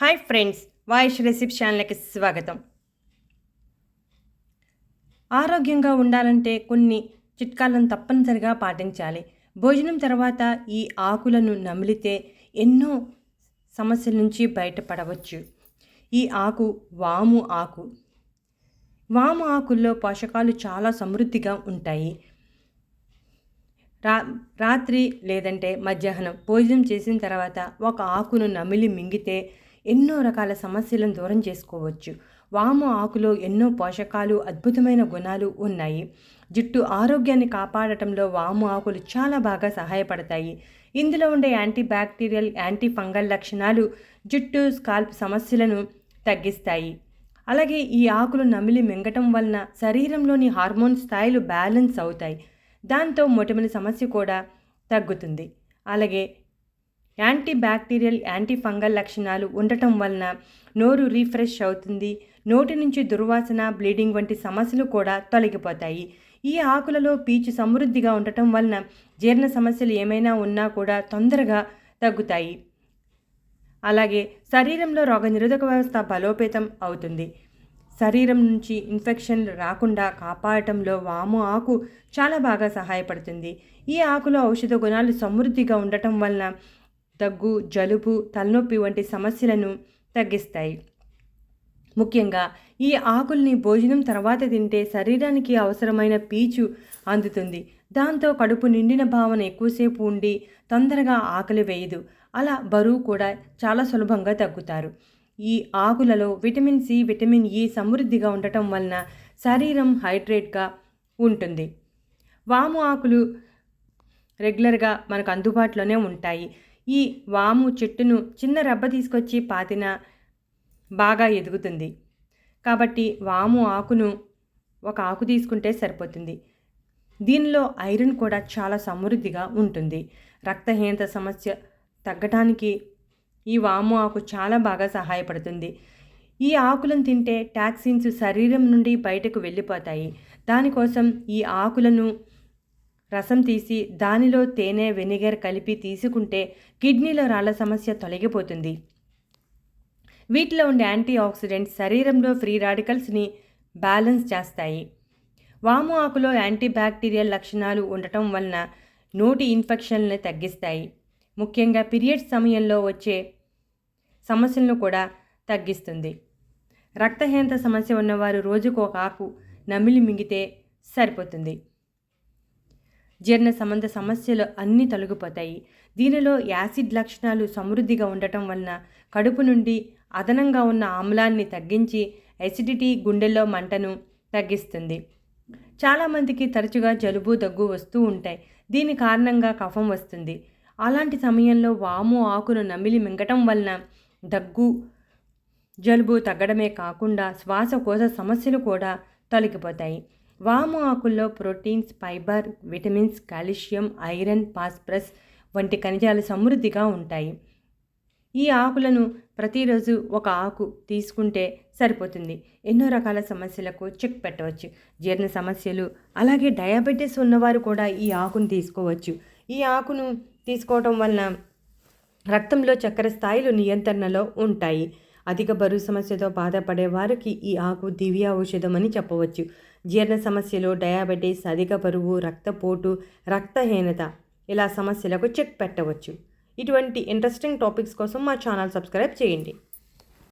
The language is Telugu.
హాయ్ ఫ్రెండ్స్ వాయిస్ రెసిప్ ఛానల్కి స్వాగతం. ఆరోగ్యంగా ఉండాలంటే కొన్ని చిట్కాలను తప్పనిసరిగా పాటించాలి. భోజనం తర్వాత ఈ ఆకులను నమిలితే ఎన్నో సమస్యల నుంచి బయటపడవచ్చు. ఈ ఆకు వాము ఆకు. వాము ఆకుల్లో పోషకాలు చాలా సమృద్ధిగా ఉంటాయి. రా రాత్రి లేదంటే మధ్యాహ్నం భోజనం చేసిన తర్వాత ఒక ఆకును నమిలి మింగితే ఎన్నో రకాల సమస్యలను దూరం చేసుకోవచ్చు. వాము ఆకులో ఎన్నో పోషకాలు అద్భుతమైన గుణాలు ఉన్నాయి. జుట్టు ఆరోగ్యాన్ని కాపాడటంలో వాము ఆకులు చాలా బాగా సహాయపడతాయి. ఇందులో ఉండే యాంటీ బ్యాక్టీరియల్ యాంటీ ఫంగల్ లక్షణాలు జుట్టు స్కాల్ప్ సమస్యలను తగ్గిస్తాయి. అలాగే ఈ ఆకులు నమిలి మింగటం వలన శరీరంలోని హార్మోన్ స్థాయిలు బ్యాలెన్స్ అవుతాయి. దాంతో మొటిమల సమస్య కూడా తగ్గుతుంది. అలాగే యాంటీ బ్యాక్టీరియల్ యాంటీ ఫంగల్ లక్షణాలు ఉండటం వలన నోరు రీఫ్రెష్ అవుతుంది. నోటి నుంచి దుర్వాసన బ్లీడింగ్ వంటి సమస్యలు కూడా తొలగిపోతాయి. ఈ ఆకులలో పీచు సమృద్ధిగా ఉండటం వలన జీర్ణ సమస్యలు ఏమైనా ఉన్నా కూడా తొందరగా తగ్గుతాయి. అలాగే శరీరంలో రోగనిరోధక వ్యవస్థ బలోపేతం అవుతుంది. శరీరం నుంచి ఇన్ఫెక్షన్లు రాకుండా కాపాడటంలో వాము ఆకు చాలా బాగా సహాయపడుతుంది. ఈ ఆకులో ఔషధ గుణాలు సమృద్ధిగా ఉండటం వలన దగ్గు జలుబు తలనొప్పి వంటి సమస్యలను తగ్గిస్తాయి. ముఖ్యంగా ఈ ఆకుల్ని భోజనం తర్వాత తింటే శరీరానికి అవసరమైన పీచు అందుతుంది. దాంతో కడుపు నిండిన భావన ఎక్కువసేపు ఉండి తొందరగా ఆకలి వేయదు. అలా బరువు కూడా చాలా సులభంగా తగ్గుతారు. ఈ ఆకులలో విటమిన్ సి విటమిన్ ఈ సమృద్ధిగా ఉండటం వలన శరీరం హైడ్రేట్గా ఉంటుంది. వాము ఆకులు రెగ్యులర్గా మనకు అందుబాటులోనే ఉంటాయి. ఈ వాము చెట్టును చిన్న రబ్బ తీసుకొచ్చి పాతిన బాగా ఎదుగుతుంది. కాబట్టి వాము ఆకును ఒక ఆకు తీసుకుంటే సరిపోతుంది. దీనిలో ఐరన్ కూడా చాలా సమృద్ధిగా ఉంటుంది. రక్తహీనత సమస్య తగ్గటానికి ఈ వాము ఆకు చాలా బాగా సహాయపడుతుంది. ఈ ఆకులను తింటే టాక్సిన్స్ శరీరం నుండి బయటకు వెళ్ళిపోతాయి. దానికోసం ఈ ఆకులను రసం తీసి దానిలో తేనె వెనిగర్ కలిపి తీసుకుంటే కిడ్నీలో రాళ్ళ సమస్య తొలగిపోతుంది. వీటిలో ఉండే యాంటీ ఆక్సిడెంట్స్ శరీరంలో ఫ్రీ రాడికల్స్ని బ్యాలెన్స్ చేస్తాయి. వాము ఆకులో యాంటీ బ్యాక్టీరియల్ లక్షణాలు ఉండటం వలన నోటి ఇన్ఫెక్షన్లను తగ్గిస్తాయి. ముఖ్యంగా పీరియడ్స్ సమయంలో వచ్చే సమస్యలను కూడా తగ్గిస్తుంది. రక్తహీనత సమస్య ఉన్నవారు రోజుకు ఒక ఆకు నమిలి మింగితే సరిపోతుంది. జీర్ణ సంబంధ సమస్యలు అన్నీ తొలగిపోతాయి. దీనిలో యాసిడ్ లక్షణాలు సమృద్ధిగా ఉండటం వలన కడుపు నుండి అదనంగా ఉన్న ఆమ్లాన్ని తగ్గించి ఎసిడిటీ గుండెల్లో మంటను తగ్గిస్తుంది. చాలామందికి తరచుగా జలుబు దగ్గు వస్తూ ఉంటాయి. దీని కారణంగా కఫం వస్తుంది. అలాంటి సమయంలో వాము ఆకును నమిలి మింగటం వలన దగ్గు జలుబు తగ్గడమే కాకుండా శ్వాసకోశ సమస్యలు కూడా తొలగిపోతాయి. వాము ఆకుల్లో proteins fibre vitamins calcium iron phosphorus వంటి ఖనిజాలు సమృద్ధిగా ఉంటాయి. ఈ ఆకులను ప్రతిరోజు ఒక ఆకు తీసుకుంటే సరిపోతుంది. ఎన్నో రకాల సమస్యలకు చెక్ పెట్టవచ్చు. జీర్ణ సమస్యలు అలాగే డయాబెటీస్ ఉన్నవారు కూడా ఈ ఆకును తీసుకోవచ్చు. ఈ ఆకును తీసుకోవటం వలన రక్తంలో చక్కెర స్థాయిలు నియంత్రణలో ఉంటాయి. అధిక బరువు సమస్యతో బాధపడే వారికి ఈ ఆకు దివ్య ఔషధం అని చెప్పవచ్చు. జీర్ణ సమస్యలు డయాబెటీస్ అధిక బరువు రక్తపోటు రక్తహీనత ఇలా సమస్యలకు చెక్ పెట్టవచ్చు. ఇటువంటి ఇంట్రెస్టింగ్ టాపిక్స్ కోసం మా ఛానల్ సబ్స్క్రైబ్ చేయండి.